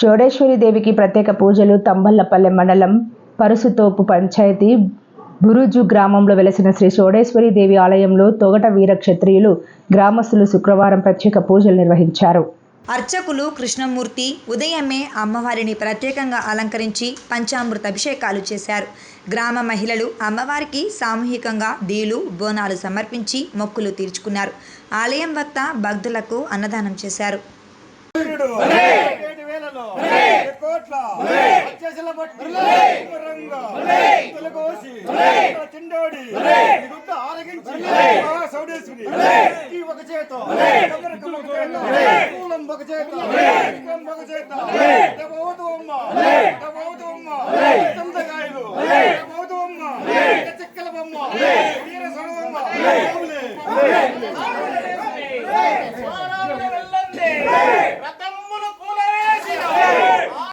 చోడేశ్వరి దేవికి ప్రత్యేక పూజలు తంబళ్ళపల్లె మండలం పరుసుతోపు పంచాయతీ బురుజు గ్రామంలో వెలసిన శ్రీ చోడేశ్వరి దేవి ఆలయంలో తొగట వీర క్షత్రియులు గ్రామస్తులు శుక్రవారం ప్రత్యేక పూజలు నిర్వహించారు. అర్చకులు కృష్ణమూర్తి ఉదయమే అమ్మవారిని ప్రత్యేకంగా అలంకరించి పంచామృత అభిషేకాలు చేశారు. గ్రామ మహిళలు అమ్మవారికి సామూహికంగా దీలు బోనాలు సమర్పించి మొక్కులు తీర్చుకున్నారు. ఆలయం వద్ద భక్తులకు అన్నదానం చేశారు. వచ్చేసిన బట్టి రంగ తొలగోసి. తిండోడి గుద్ద ఆరగించి. సౌడేశ్వరి ఈ ఒక చేత. ఒక చేత. కూలం ఒక చేత. దబోదు అమ్మ. దబోదు అమ్మ. తందగాయలు దబోదు అమ్మ. చిక్కల బొమ్మ. వీర సొడవమ్మ